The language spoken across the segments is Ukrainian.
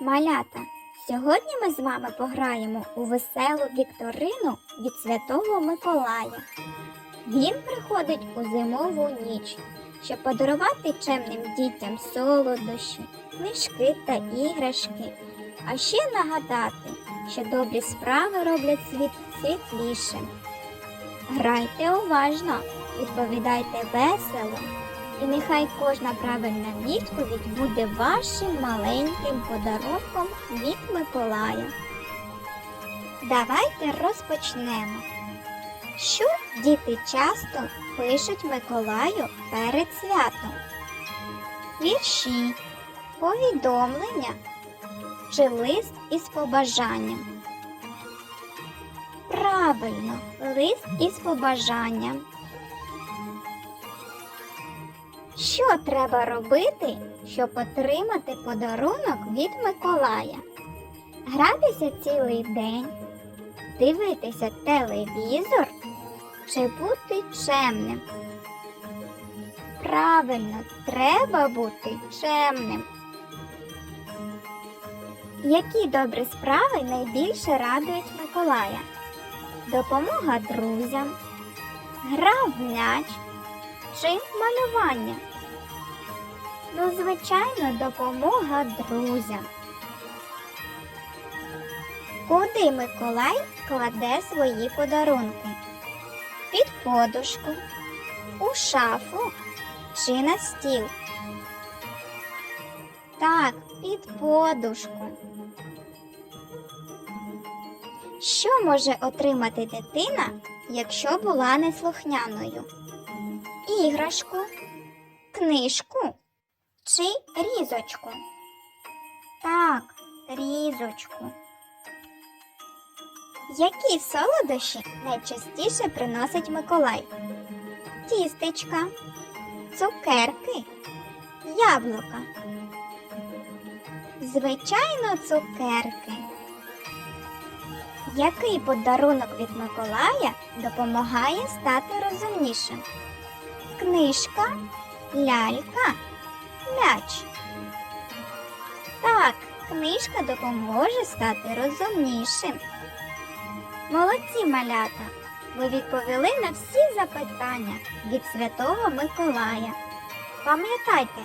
малята! Сьогодні ми з вами пограємо у веселу вікторину від Святого Миколая. Він приходить у зимову ніч, щоб подарувати чемним дітям солодощі, книжки та іграшки, а ще нагадати, що добрі справи роблять світ світлішим. Грайте уважно, відповідайте весело, і нехай кожна правильна відповідь буде вашим маленьким подарунком від Миколая. Давайте розпочнемо. Що діти часто пишуть Миколаю перед святом? Вірші, повідомлення чи лист із побажанням? Правильно, лист із побажанням. Що треба робити, щоб отримати подарунок від Миколая? Гратися цілий день, дивитися телевізор чи бути чемним? Правильно, треба бути чемним. Які добрі справи найбільше радують Миколая? Допомога друзям, гра в м'яч чи малювання? Ну, звичайно, допомога друзям. Куди Миколай кладе свої подарунки? Під подушку, у шафу чи на стіл? Так, під подушку. Що може отримати дитина, якщо була неслухняною? Іграшку, книжку чи різочку? Так, різочку. Які солодощі найчастіше приносить Миколай? Тістечка, цукерки, яблука. Звичайно, цукерки. Який подарунок від Миколая допомагає стати розумнішим? Книжка, лялька, м'яч. Так, книжка допоможе стати розумнішим. Молодці малята! Ви відповіли на всі запитання від Святого Миколая. Пам'ятайте,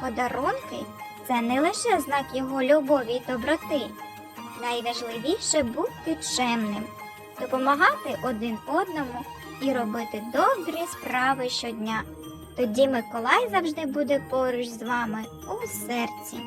подарунки це не лише знак його любові й доброти. Найважливіше бути чемним, допомагати один одному і робити добрі справи щодня. Тоді Миколай завжди буде поруч з вами у серці.